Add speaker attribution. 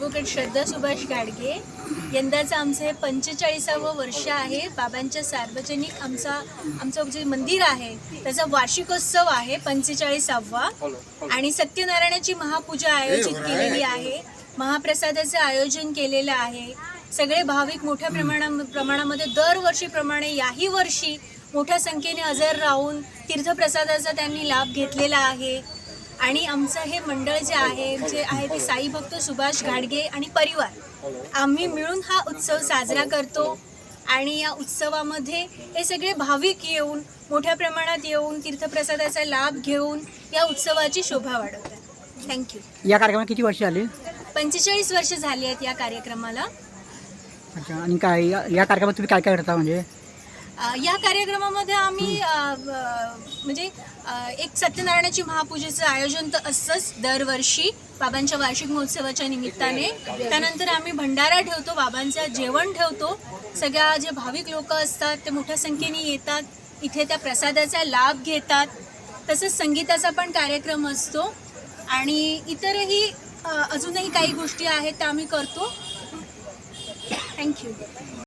Speaker 1: Advocate Shraddha Subhash Gadge. यंदाचं आमचं हे पंचेचाळीसावं वर्ष आहे. बाबांच्या सार्वजनिक आमचा आमचं जे मंदिर आहे त्याचा वार्षिकोत्सव आहे पंचेचाळीसावा. आणि सत्यनारायणाची महापूजा आयोजित केलेली आहे. महाप्रसादाचं आयोजन केलेलं आहे. सगळे भाविक मोठ्या प्रमाणा प्रमाणामध्ये दरवर्षीप्रमाणे याही वर्षी मोठ्या संख्येने हजर राहून तीर्थप्रसादाचा त्यांनी लाभ घेतलेला आहे. आणि आमचं हे मंडळ जे आहे जे आहे ते साई भक्त सुभाष घाडगे आणि परिवार. आम्ही मिळून हा उत्सव साजरा करतो आणि या उत्सवामध्ये हे सगळे भाविक येऊन मोठ्या प्रमाणात येऊन तीर्थप्रसादाचा लाभ घेऊन या उत्सवाची शोभा वाढवतात. थँक्यू
Speaker 2: या कार्यक्रमात किती वर्ष झाली?
Speaker 1: पंचेचाळीस वर्ष झाली आहेत या कार्यक्रमाला.
Speaker 2: अच्छा आणि काय या कार्यक्रमात तुम्ही काय काय करता म्हणजे?
Speaker 1: या कार्यक्रमामध्ये आम्ही म्हणजे एक सत्यनारायणाची महापूजेचं आयोजन तर असतंच दरवर्षी बाबांच्या वार्षिक महोत्सवाच्या निमित्ताने. त्यानंतर आम्ही भंडारा ठेवतो बाबांचं जेवण ठेवतो. सगळ्या जे भाविक लोक असतात ते मोठ्या संख्येने येतात. इथे त्या प्रसादाचा लाभ घेतात. तसंच संगीताचा पण कार्यक्रम असतो. आणि इतरही अजूनही काही गोष्टी आहेत त्या आम्ही करतो. थँक्यू